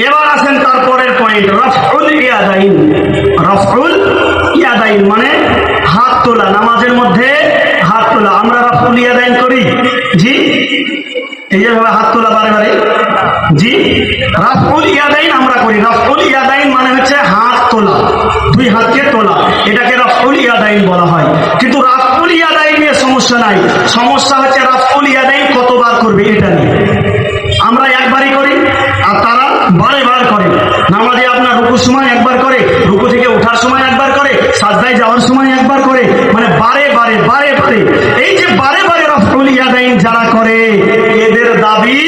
এবার আসেন তারপরের পয়েন্ট রফউল ইয়াদাইন। রফউল ইয়াদাইন মানে হাত তোলা, নামাজের মধ্যে হাত তোলা। আমরা রফউল ইয়াদাইন করি। জি? এই যেভাবে হাত তোলা বারে বারে। জি? রফউল ইয়াদাইন আমরা করি। রফউল ইয়াদাইন মানে হচ্ছে হাত তোলা। দুই হাতকে তোলা। এটাকে রফউল ইয়াদাইন বলা হয়। কিন্তু রাফউল ইয়াদাইন নিয়ে সমস্যা নাই। সমস্যা হচ্ছে রাফউল ইয়াদাইন কতবার করবে এটা? করে। নামাজে আপনার রুকুর সময় একবার করে, রুকু থেকে ওঠার সময় একবার করে, সাজদায় যাওয়ার সময় একবার করে মানে বারে বারে বারে বারে। এই যে বারে বারে ইয়াদাইন যারা করে, এদের দাবি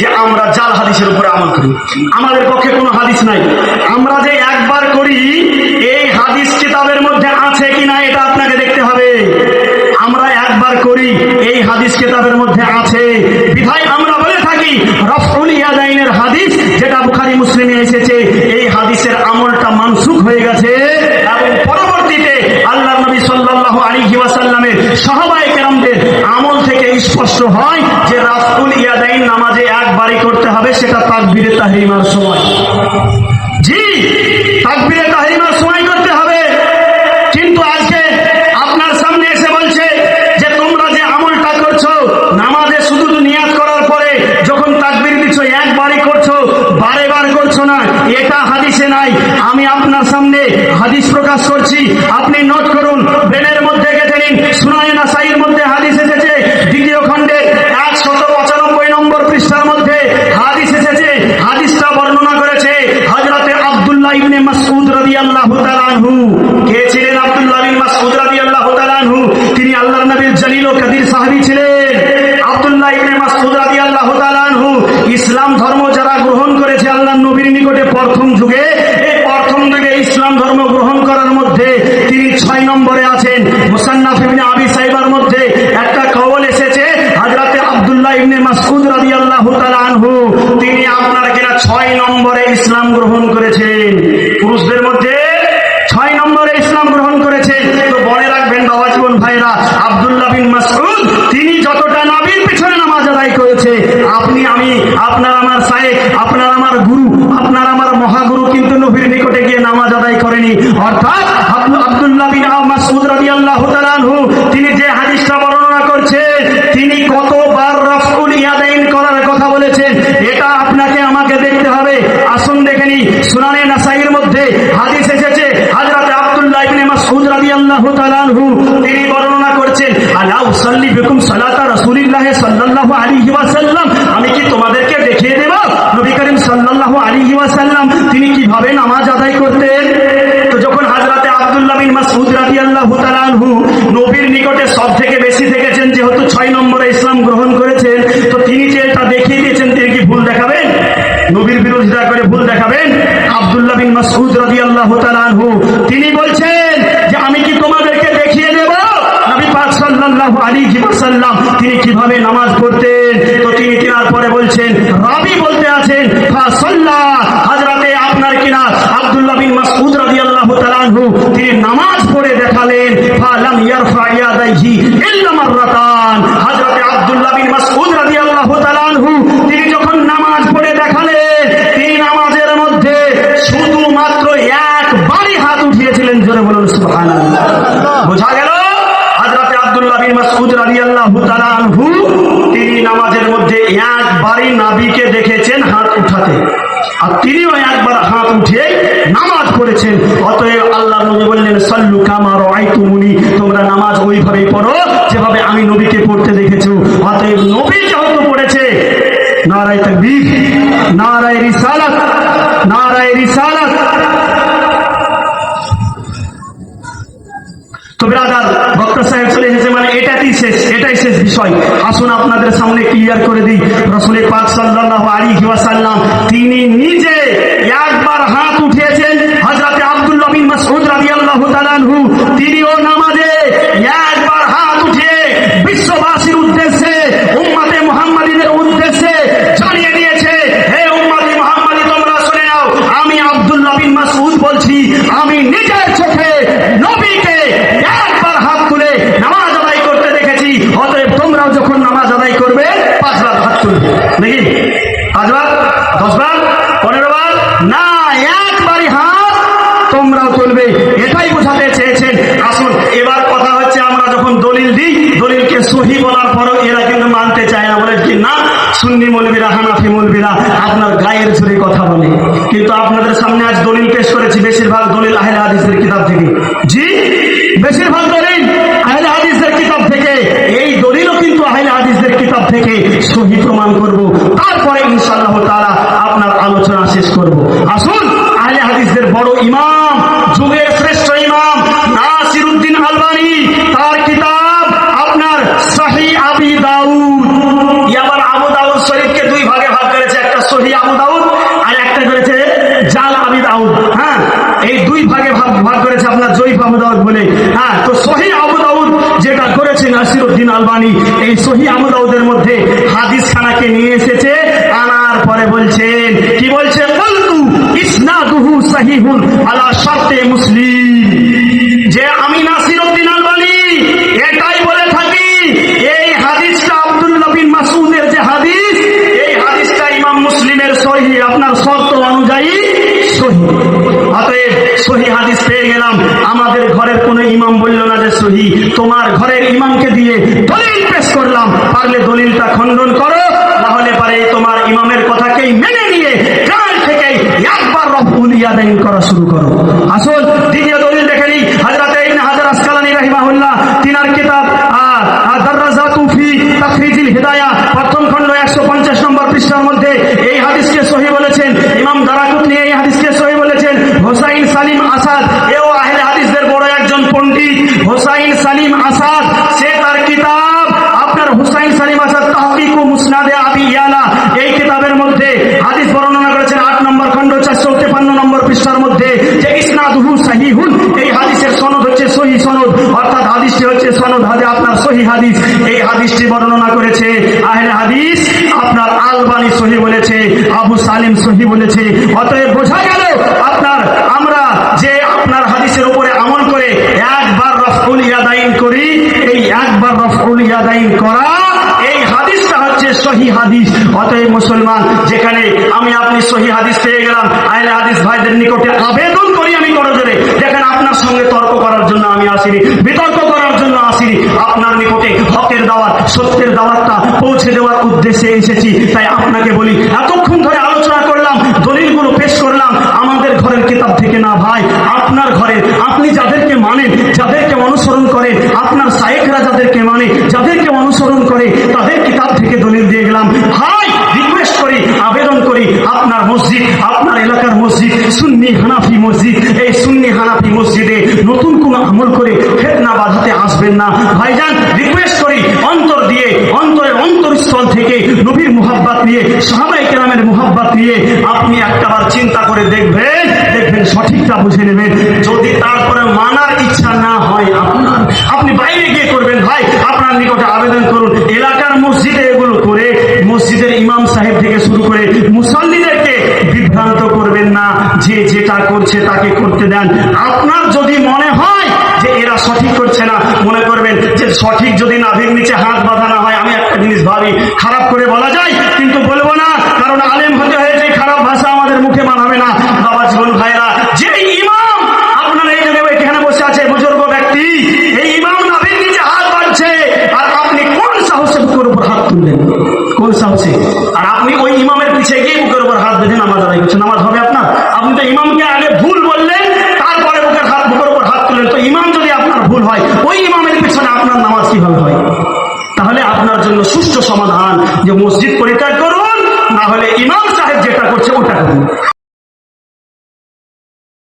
যে আমরা জাল হাদিসের উপরে আমল করি। আমাদের পক্ষে কোনো হাদিস নাই। আমরা যে একবার করি, এই হাদিস কিতাবের মধ্যে আছে কিনা এটা আপনাকে দেখতে হবে আমরা একবার করি এই হাদিস কিতাবের মধ্যে আছে বিধায় আমরা বলে থাকি রফউল ইয়াদাইনের হাদিস যেটা বুখারী মুসলিমে এসেছে এই হাদিসের আমলটা মানসুখ হয়ে গেছে এবং পরবর্তীতে আল্লাহ নবী সাল্লাল্লাহু আলাইহি ওয়াসাল্লামের সাহাবায়ে কেরামদের আমল থেকে স্পষ্ট হয় যে রাফউল ইয়াদাইন নামাজে একবারই করতে হবে, সেটা তাকবীরে তাহরিমার সময়। জি, তাকবীরে তাহরিমার সময় করতে হবে। কিন্তু আজকে আপনার সামনে এসে বলছে যে তোমরা যে আমলটা করছ, নামাজে শুধু নিয়াত করার পরে যখন তাকবীর দিচ্ছ, একবারই করছ বারে বার করছ না, এটা হাদিসে নাই। আমি আপনার সামনে হাদিস প্রকাশ করছি, আপনি নোট করুন ব্রেনের মধ্যে গেঁথে নিন সুনায় নাসাইয়ের মধ্যে হাদিস এসেছে দ্বিতীয় খণ্ডে একশত পঁচানব্বই নম্বর পৃষ্ঠার মধ্যে হাদিস এসেছে হাদিসটা বর্ণনা করেছে হজরতে আব্দুল্লাহ ইবনে মাসউদ রাদিয়াল্লাহু তাআলা আনহু কে ছিলেন আব্দুল্লাহ বিন মাসউদ রাদিয়াল্লাহু তাআলা আনহু তিনি আল্লাহর নবীর জলিল ও কাদির সাহাবী ছিলেন আব্দুল্লাহ ইবনে মাসউদ রাদিয়াল্লাহু তাআলা আনহু ইসলাম ধর্ম যারা গ্রহণ করেছে আল্লাহর নবীর নিকটে প্রথম যুগে এই প্রথম যুগে ইসলাম ধর্ম গ্রহণ করার মধ্যে তিনি ছয় নম্বরে আছেন সাইবার মধ্যে একটা এসেছে ইবনে আনহু। তিনি আপনার কিনা নম্বরে ইসলাম গ্রহণ করেছেন। পুরুষদের মধ্যে নম্বরে ইসলাম গ্রহণ তো মনে রাখবেন বাবা জীবন ভাইরা বিন তিনি যতটা নবীর পিছনে নামাজ আদায় করেছে, আপনি, আমি, আপনার আমার সাহেব আপনার আমার গুরু, আপনার আমার মহাগুরু কিন্তু নবীর নিকটে গিয়ে নামাজ আদায় করেনি। অর্থাৎ আব্দু- আব্দুল্লাহ বিন মাসউদ রাদিয়াল্লাহু তাআলা আনহু তিনি যে হাদিসটা বর্ণনা করছেন তিনি কতবার রফউল ইয়াদাইন করার কথা বলেছেন এটা আপনাকে আমাকে দেখতে হবে আসুন দেখে নি সুনানে নাসাইয়ের মধ্যে হাদিস এসেছে হযরত আব্দুল্লাহ ইবনে মাসউদ রাদিয়াল্লাহু তাআলা আনহু তিনি বর্ণনা করছেন আলা উসাল্লি বিকুম সালাতা রাসূলিল্লাহ সাল্লাহ আলী ওয়াসাল্লাম আমি কি তোমাদেরকে দেখিয়ে দেব নবী করিম সাল্লাল্লাহু আলাইহি ওয়াসাল্লাম তিনি কীভাবে নামাজ আদায় করতেন তো যখন হযরতে আব্দুল্লাহ বিন মাসউদ রাদিয়াল্লাহু তাআলা আনহু নবীর নিকটে সব থেকে বেশি থেকেছেন যেহেতু ছয় নম্বরে ইসলাম গ্রহণ করেছেন তো তিনি যে এটা দেখিয়ে দিয়েছেন তিনি কি ভুল দেখাবেন নবীর বিরোধিতা করে ভুল দেখাবেন আব্দুল্লাহ বিন মাসউদ রাদিয়াল্লাহু তাআলা আনহু তিনি বলছেন যে আমি কি তোমাদেরকে দেখিয়ে দেব নবী পাক সাল্লাল্লাহু আলাইহি ওয়াসাল্লাম তিনি কীভাবে নামাজ পড়তেন তো তিনি কেনার পরে বলছেন রাবি বলতে সাল্লা আপনার কিনা বিন তিনি নামাজ পড়ে দেখালেন যখন নামাজ পড়ে দেখালেন, তিনি নামাজের মধ্যে শুধুমাত্র জোরে বলুন বোঝা গেল? তিনি নামাজের মধ্যে একবারই নাবিকে দেখেছেন হাত উঠাতে। আর তিনিও একবার হাত উঠে নামাজ পড়েছেন। অতএব আল্লাহ নবী বললেন, সাল্লু কামার আইতুমুনি তোমরা নামাজ তো ব্রাদার বক্তা সাহেব চলে এসেছে মানে এটাতেই শেষ, এটাই শেষ বিষয়। আসুন আপনাদের সামনে ক্লিয়ার করে দিই রসুলের পাক সাল্লাহ আলী হিওয়াসাল্লাম তিনি নিজে একবার হাত উঠিয়েছেন হজরতে আব্দুল্লাহ বিন মাসউদ রাদিয়াল্লাহু তাআলা আনহু। নাকি পাঁচবার, দশবার পনেরো বার না, একবারই হাত তোমরাও তুলবে। এটাই বোঝাতে চেয়েছেন। আসুন, এবার কথা হচ্ছে আমরা যখন দলিল দিই, দলিলকে সহি বলার পরও এরা কিন্তু মানতে চায় না। বলে কি, না, সুন্নি মলবিরা, হানাফি মলবিরা, আপনার গায়ের জোরে কথা বলে। কিন্তু আপনাদের সামনে আজ দলিল পেশ করেছি, বেশিরভাগ দলিল আহেল হাদিসের কিতাব থেকে। জি, বেশিরভাগ দলিল আহেল হাদিসের কিতাব থেকে। এই দলিলও কিন্তু আহলে হাদিসের কিতাব থেকে সহি প্রমাণ করব। ইমাম, যুগের শ্রেষ্ঠ ইমাম নাসিরউদ্দিন আলবানী, তার কিতাব আপনার সহি আবি দাউদ। ইয়াবার আবু দাউদ শরীফকে দুই ভাগে ভাগ করেছে, একটা সহি আবু দাউদ আর একটা করেছে জাল আবি দাউদ। হ্যাঁ এই দুই ভাগে ভাগ ভাগ করেছে আপনার জয়ীফ আবু দাউদ বলে। হ্যাঁ তো সহি আবু দাউদ যেটা করেছে নাসিরউদ্দিন আলবানি, এই সহি আবু দাউদের মধ্যে হাদিস খানাকে নিয়ে এসেছে, আনার পরে বলছেন, কি বলছে বলতু ইসনাদুহু সাহিহুন যে আমি নাসিরউদ্দিন আলবানী, এটাই বলে থাকি, এই হাদিসটা আব্দুল্লাহ যে হাদিস, এই হাদিসটা ইমাম মুসলিমের সহি, আপনার শর্ত অনুযায়ী সহি। অতএব সহি হাদিস পেয়ে গেলাম। আমাদের ঘরের কোনো ইমাম বলল না যে সহি, তোমার ঘরের ইমামকে দিয়ে দলিল পেশ করলাম। পারলে দলিলটা খণ্ডন করো তাহলে পারে তোমার ইমামের কথাকেই মেনে নিয়ে কাল থেকে একবার রফুল ইয়াদাইন করা শুরু করো। আসল দ্বিতীয় দলিল দেখে রাহিমাহুল্লাহ, তিনার কিতাব আর দাররাজাতু ফি তাখরিজিল হিদায়া, প্রথম খণ্ড 150 নম্বর পৃষ্ঠার মধ্যে এই হাদিসকে বলেছেন। এই হাদিসকে বলেছেন। হোসাইন সালিম আসাদ, এও আহলে হাদিসদের বড় একজন পণ্ডিত। হোসাইন সালিম আসাদ সে তার কিতাব আপনার হুসাইন সালিম আসাদ তাহকিক ও মুসনাদে আবি ইয়ালা এই কিতাবের মধ্যে হাদিস বর্ণনা করেছেন আট নম্বর খণ্ড চারশো তেপান্ন নম্বর পৃষ্ঠার মধ্যে যে ইসনাদুহু সাহিহুন এই হাদিসের সনদ হচ্ছে সহি সনদ অর্থাৎ হাদিসটি হচ্ছে সনদ হাদে আপনার সহি হাদিস। এই হাদিসটি বর্ণনা করেছে আহলে হাদিস। আপনার আলবানি সহি বলেছে, আবু সালিম সহি বলেছে। অতএব বোঝা গেল, আপনার, আমরা যে আপনার হাদিসের উপরে আমল করে একবার রফউল ইয়াদাইন করি, এই একবার রফউল ইয়াদাইন করা, এই হাদিসটা হচ্ছে সহি হাদিস। অতএব মুসলমান, যেখানে আমি আপনি সহি হাদিস পেয়ে গেলাম, আহলে হাদিস ভাইদের নিকটে আবেদন করি আমি করজোরে দেখেন আপনার সঙ্গে তর্ক করার জন্য আমি আসিনি। বিতর্ক করার জন্য আসিনি আপনার নিকটে হকের দাওয়াত সত্যের দাওয়াতটা পৌঁছে দেওয়ার উদ্দেশ্যে এসেছি। তাই আপনাকে বলি, এতক্ষণ ধরে আলোচনা করলাম, দলিলগুলো পেশ করলাম, আমাদের ঘরের কিতাব থেকে না ভাই, আপনার ঘরে। আপনি যাদেরকে মানেন, যাদেরকে অনুসরণ করেন, আপনার সাহেবরা যাদেরকে মানে যাদেরকে অনুসরণ করে, তাদের কিতাব থেকে দলিল দিয়ে গেলাম। ভাই রিকোয়েস্ট করি আবেদন করি আপনার মসজিদ, আপনার এলাকার মসজিদ, সুন্নি হানাফি মসজিদ, এই সুন্নি হানাফি মসজিদে নতুন কোন আমল করে ফেতনা বাধাতে আসবেন না। ভাইজান রিকোয়েস্ট করি, অন্তর দিয়ে, অন্তরের অন্তরস্থল থেকে নবীর মুহাব্বাত নিয়ে সাহাবাই কেরামের মুহাব্বাত নিয়ে আপনি একটাবার চিন্তা করে দেখবেন দেখবেন সঠিকটা বুঝে নেবেন। যদি তারপরে মানার ইচ্ছা না হয় আপনার, আপনি বাইরে গিয়ে করবেন। ভাই, আপনার নিকটে আবেদন করুন, এলাকার মসজিদে এগুলো করে মসজিদের ইমাম সাহেব থেকে শুরু করে মুসল্লিদেরকে বিভ্রান্ত করবেন না যে যেটা করছে, তাকে করতে দেন। আপনার যদি মনে হয় যে এরা সঠিক করছে না, মনে করবেন যে সঠিক যদি নাভির নিচে হাত বাঁধা না হয়, আমি একটা জিনিস ভাবি, খারাপ করে বলা যায়, কিন্তু বলব না, কারণ আলেম হতে হয়েছে, খারাপ ভাষা আমাদের মুখে মানাবে না। বাবা জীবন ভাইরা যে ইমাম আপনার এই জায়গায় এখানে বসে আছে, বুজুর্গ ব্যক্তি, এই ইমাম নাভির নিচে হাত বাঁধছে, আর আপনি কোন সাহসে বুকের উপর হাত তুললেন? কোন সাহসে? আর আপনি ওই ইমামের পিছিয়ে গিয়ে বুকের উপর হাত বেঁধে নামাজ আদায় করছেন, নামাজ হবে আপনার? আপনি তো ইমামকে আগে ভুল বললেন, তারপরে বুকের হাত বুকের উপর হাত তুললেন তো ইমাম যদি আপনার ভুল হয়, ওই ইমামের পিছনে আপনার নামাজ কীভাবে হয়? তাহলে আপনার জন্য সুষ্ঠু সমাধান যে মসজিদ পরিত্যাগ করুন, না হলে ইমাম সাহেব যেটা করছে ওটা করুন।